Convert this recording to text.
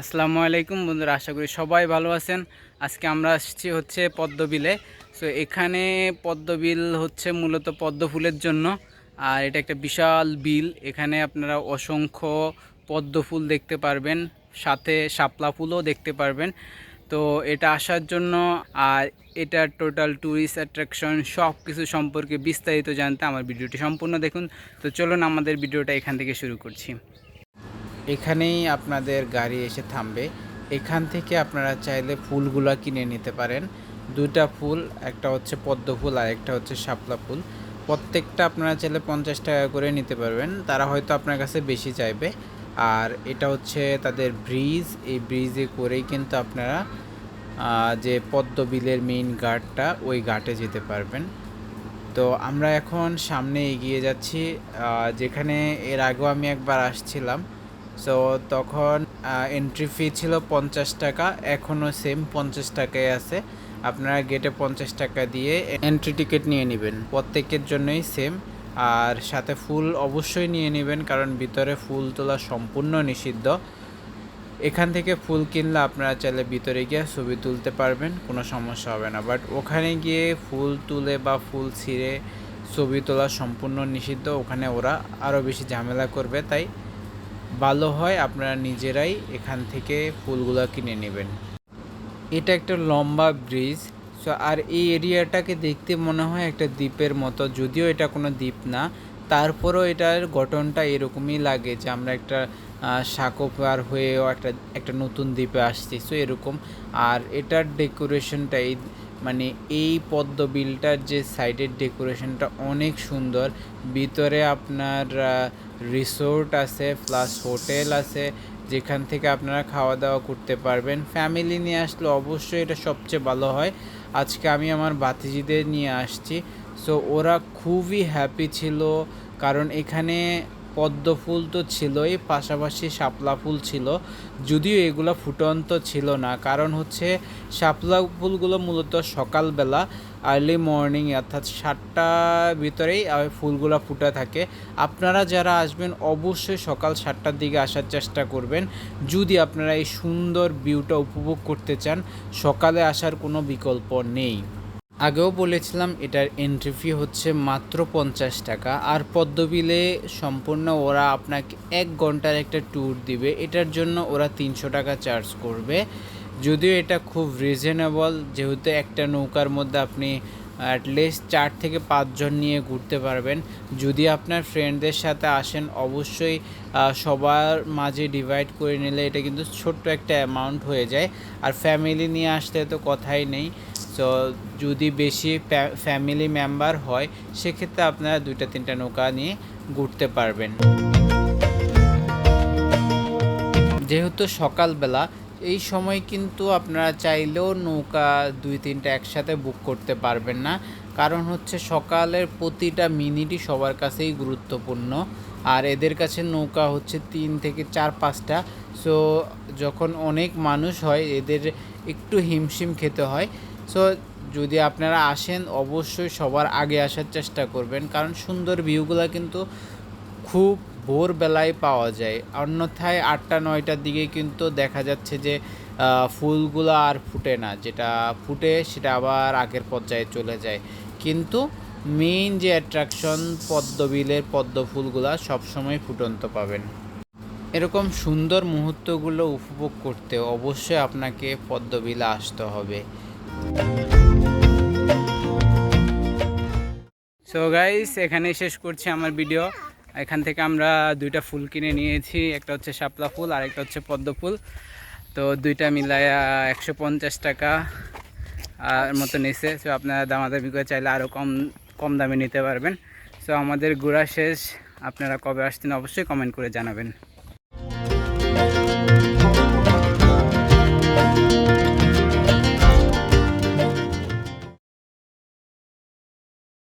আসসালামু আলাইকুম বন্ধুরা, আশা করি সবাই ভালো আছেন। আজকে আমরা আসছি হচ্ছে পদ্মবিলে। সো এখানে পদ্মবিল হচ্ছে মূলত পদ্ম ফুলের জন্য। আর এটা একটা বিশাল বিল। এখানে আপনারা অসংখ্য পদ্ম ফুল দেখতে পারবেন, সাথে শাপলা ফুলও দেখতে পারবেন। তো এটা আসার জন্য আর এটা টোটাল ট্যুরিস্ট অ্যাট্রাকশন সব কিছু সম্পর্কে বিস্তারিত জানতে আমার ভিডিওটি সম্পূর্ণ দেখুন। তো চলুন আমাদের ভিডিওটা এখান থেকে শুরু করছি। এখানেই আপনাদের গাড়ি এসে থামবে। এখান থেকে আপনারা চাইলে ফুলগুলো কিনে নিতে পারেন। দুটা ফুল, একটা হচ্ছে পদ্ম ফুল আর একটা হচ্ছে শাপলা ফুল। প্রত্যেকটা আপনারা চাইলে পঞ্চাশ টাকা করে নিতে পারবেন। তারা হয়তো আপনার কাছে বেশি চাইবে। আর এটা হচ্ছে তাদের ব্রিজ। এই ব্রিজে করেই কিন্তু আপনারা যে পদ্ম বিলের মেইন ঘাটটা, ওই ঘাটে যেতে পারবেন। তো আমরা এখন সামনে এগিয়ে যাচ্ছি। যেখানে এর আগেও আমি একবার আসছিলাম। সো তখন এন্ট্রি ফি ছিল পঞ্চাশ টাকা এখনও সেম পঞ্চাশ টাকায় আছে। আপনারা গেটে পঞ্চাশ টাকা দিয়ে এন্ট্রি টিকিট নিয়ে নেবেন। প্রত্যেকের জন্যই সেম আর সাথে ফুল অবশ্যই নিয়ে নেবেন, কারণ ভিতরে ফুল তোলা সম্পূর্ণ নিষিদ্ধ। এখান থেকে ফুল কিনলে আপনারা চাইলে ভিতরে গিয়ে ছবি তুলতে পারবেন, কোনো সমস্যা হবে না। বাট ওখানে গিয়ে ফুল তুলে বা ফুল ছিঁড়ে ছবি তোলা সম্পূর্ণ নিষিদ্ধ। ওখানে ওরা আরও বেশি ঝামেলা করবে, তাই ভালো হয়, আপনারা নিজেরাই এখান থেকে ফুলগুলো কিনে নেবেন। এটা একটা লম্বা ব্রিজ সো আর এই এরিয়াটাকে দেখতে মনে হয় একটা দ্বীপের মতো, যদিও এটা কোনো দ্বীপ না। তারপরেও এটার গঠনটা এরকমই লাগে যে আমরা একটা সাঁকো পার হয়েও একটা একটা নতুন দ্বীপে আসছি সো এরকম। আর এটার ডেকোরেশনটা এই মানে এই পদ্ম বিলটার যে সাইডের ডেকোরেশনটা অনেক সুন্দর। ভিতরে আপনার রিসোর্ট আছে প্লাস হোটেল আছে, যেখান থেকে আপনারা খাওয়া দাওয়া করতে পারবেন। ফ্যামিলি নিয়ে আসলে অবশ্যই এটা সবচেয়ে ভালো হয়। আজকে আমি আমার বাতিজিদের নিয়ে আসছি। সো ওরা খুবই হ্যাপি ছিল, কারণ এখানে পদ্ম ফুল তো ছিলই, পাশাপাশি শাপলা ফুল ছিল। যদিও এগুলো ফুটন্ত ছিল না, কারণ হচ্ছে শাপলা ফুলগুলো মূলত সকালবেলা আর্লি মর্নিং অর্থাৎ সাতটার ভিতরেই ফুলগুলো ফুটে থাকে। আপনারা যারা আসবেন, অবশ্যই সকাল সাতটার দিকে আসার চেষ্টা করবেন। যদি আপনারা এই সুন্দর ভিউটা উপভোগ করতে চান, সকালে আসার কোনো বিকল্প নেই। আগেও বলেছিলাম এটার এন্ট্রি ফি হচ্ছে মাত্র পঞ্চাশ টাকা। আর পদ্মবিলে সম্পূর্ণ ওরা আপনাকে এক ঘণ্টার একটা ট্যুর দিবে। এটার জন্য ওরা তিনশো টাকা চার্জ করবে। যদিও এটা খুব রিজনেবল যেহেতু একটা নৌকার মধ্যে আপনি অ্যাটলিস্ট চার থেকে পাঁচজন নিয়ে ঘুরতে পারবেন। যদি আপনার ফ্রেন্ডদের সাথে আসেন, অবশ্যই সবার মাঝে ডিভাইড করে নিলে এটা কিন্তু ছোট্ট একটা অ্যামাউন্ট হয়ে যায়। আর ফ্যামিলি নিয়ে আসলে তো কথাই নেই। সো যদি বেশি ফ্যামিলি মেম্বার হয়, সেক্ষেত্রে আপনারা দুইটা, তিনটা নৌকা নিয়ে ঘুরতে পারবেন। যেহেতু সকালবেলা, এই সময় কিন্তু আপনারা চাইলেও নৌকা দুই, তিনটা একসাথে বুক করতে পারবেন না। কারণ হচ্ছে সকালের প্রতিটা মিনিটই সবার কাছেই গুরুত্বপূর্ণ। আর এদের কাছে নৌকা হচ্ছে তিন থেকে চার, পাঁচটা। সো যখন অনেক মানুষ হয়, এদের একটু হিমশিম খেতে হয়। সো যদি আপনারা আসেন, অবশ্যই সবার আগে আসার চেষ্টা করবেন। কারণ সুন্দর ভিউগুলো কিন্তু খুব ভোরবেলায় পাওয়া যায়। অন্যথায় আটটা, নয়টার দিকে কিন্তু দেখা যাচ্ছে যে ফুলগুলো আর ফুটে না। যেটা ফুটে, সেটা আবার আগের পর্যায়ে চলে যায়। কিন্তু মেইন যে অ্যাট্রাকশন পদ্মবিলের পদ্ম ফুলগুলা সবসময় ফুটন্ত পাবেন। এরকম সুন্দর মুহূর্তগুলো উপভোগ করতে অবশ্যই আপনাকে পদ্মবিলে আসতে হবে। সো গাইস এখানেই শেষ করছি আমার ভিডিও এখান থেকে আমরা দুইটা ফুল কিনে নিয়েছি। একটা হচ্ছে শাপলা ফুল, আর একটা হচ্ছে পদ্ম ফুল। তো দুইটা মিলায়া একশো পঞ্চাশ টাকা আর মতো নিছে। সো আপনারা দামাদামি করে চাইলে আরও কম কম দামে নিতে পারবেন। সো আমাদের ঘোরা শেষ। আপনারা কবে আসছেন অবশ্যই কমেন্ট করে জানাবেন।